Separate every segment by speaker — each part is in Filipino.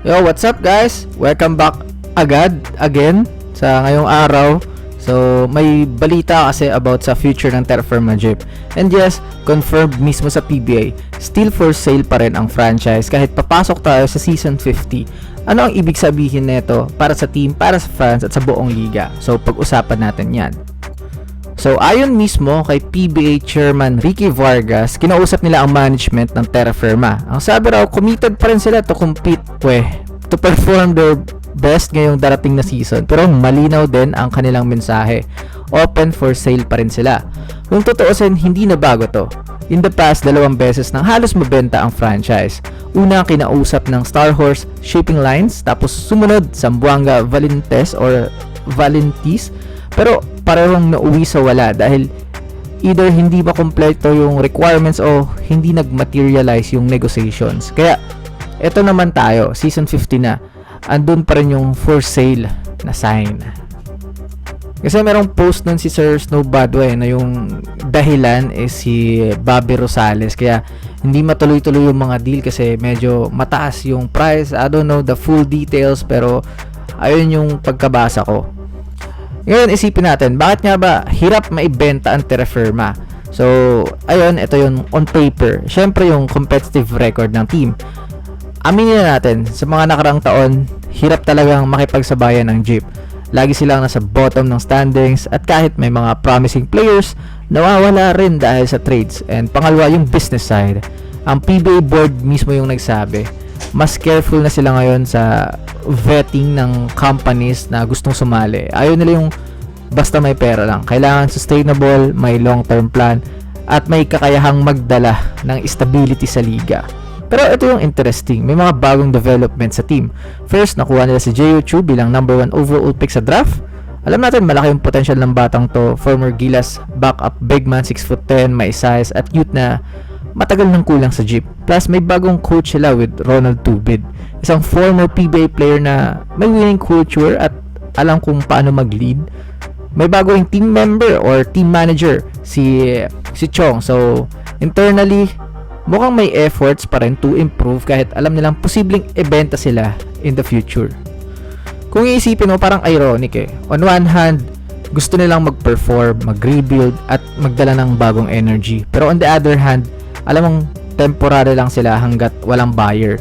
Speaker 1: Yo, what's up guys? Welcome back agad, again, sa ngayong araw. So, may balita kasi about sa future ng Terra Firma Jeep. And yes, confirmed mismo sa PBA, still for sale pa rin ang franchise kahit papasok tayo sa Season 50. Ano ang ibig sabihin nito para sa team, para sa fans at sa buong liga? So, pag-usapan natin yan. So ayon mismo kay PBA Chairman Ricky Vargas, kinausap nila ang management ng Terra Firma. Ang sabi raw, committed pa rin sila to compete, pwe, to perform their best ngayong darating na season. Pero malinaw din ang kanilang mensahe. Open for sale pa rin sila. Kung totoosin, hindi na bago to. In the past, dalawang beses nang halos mabenta ang franchise. Una, kinausap ng Star Horse Shipping Lines, tapos sumunod, Zamboanga Valentes or Valentis. Pero parehong nauwi sa wala dahil either hindi ba kompleto yung requirements o hindi nag-materialize yung negotiations. Kaya, eto naman tayo, season 50 na, andun pa rin yung for sale na sign. Kasi merong post nun si Sir Snow Badway na yung dahilan is si Bobby Rosales. Kaya hindi matuloy-tuloy yung mga deal kasi medyo mataas yung price. I don't know the full details pero ayun yung pagkabasa ko. Ngayon isipin natin, bakit nga ba hirap maibenta ang Terra Firma? So, ayun, ito yung on paper. Syempre yung competitive record ng team. Aminin na natin, sa mga nakarang taon, hirap talagang makipagsabayan ng Jeep. Lagi silang nasa bottom ng standings at kahit may mga promising players, nawawala rin dahil sa trades. And pangalawa, yung business side. Ang PBA board mismo yung nagsabi, mas careful na sila ngayon sa vetting ng companies na gustong sumali. Ayaw nila yung basta may pera lang. Kailangan sustainable, may long-term plan, at may kakayahang magdala ng stability sa liga. Pero ito yung interesting, may mga bagong development sa team. First, nakuha nila si Jeyo Chu bilang number 1 overall pick sa draft. Alam natin malaki yung potential ng batang to, former Gilas, backup big man, 6 foot 10, may size at youth na matagal nang kulang sa jeep. Plus, may bagong coach sila with Ronald Tubid. Isang former PBA player na may winning culture at alam kung paano mag-lead. May bagong team member or team manager si si Chong. So, internally, mukhang may efforts pa rin to improve kahit alam nilang posibleng ibenta sila in the future. Kung iisipin mo, parang ironic eh. On one hand, gusto nilang mag-perform, mag-rebuild, at magdala ng bagong energy. Pero on the other hand, alam mong temporary lang sila hanggat walang buyer.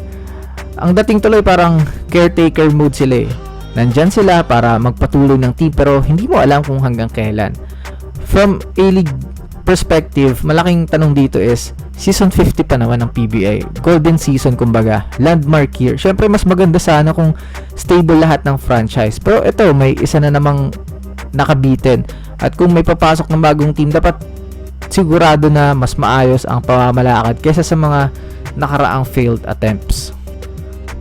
Speaker 1: Ang dating tuloy parang caretaker mood sila eh. Nandyan sila para magpatuloy ng team pero hindi mo alam kung hanggang kailan. From A-League perspective, malaking tanong dito is, season 50 pa naman ng PBA. Golden season kumbaga, landmark year. Syempre mas maganda sana kung stable lahat ng franchise. Pero ito, may isa na namang nakabitin. At kung may papasok ng bagong team, dapat sigurado na mas maayos ang pamamalakad kaysa sa mga nakaraang failed attempts.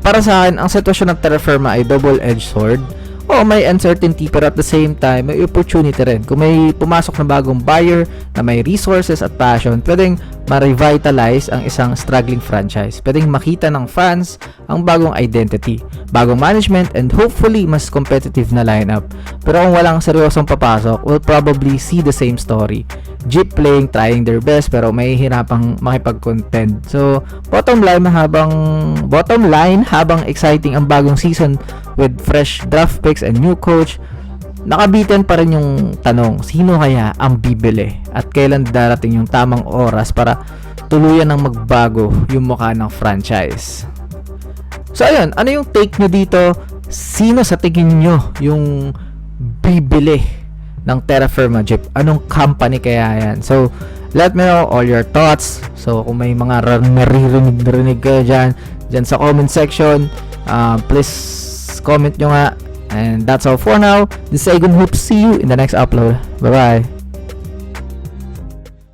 Speaker 1: Para sa akin, ang sitwasyon ng Terra Firma ay double-edged sword. Oo, may uncertainty pero at the same time, may opportunity rin. Kung may pumasok na bagong buyer na may resources at passion, pwedeng ma-revitalize ang isang struggling franchise. Pwedeng makita ng fans ang bagong identity, bagong management, and hopefully mas competitive na lineup. Pero kung walang seryosong papasok, we'll probably see the same story. Jeep playing, trying their best, pero may hirapang makipag-contend. So, bottom line habang bottom line habang exciting ang bagong season with fresh draft picks and new coach, nakabitin pa rin yung tanong, sino kaya ang bibili at kailan darating yung tamang oras para tuluyan ng magbago yung mukha ng franchise. So ayun, ano yung take nyo dito? Sino sa tingin nyo yung bibili ng Terra Firma Jeep? Anong company kaya yan? So, let me know all your thoughts. So, kung may mga naririnig-rinig kayo dyan, dyan sa comment section, uh, please comment nyo nga. And that's all for now. This is Agon Hope. See you in the next upload. Bye-bye.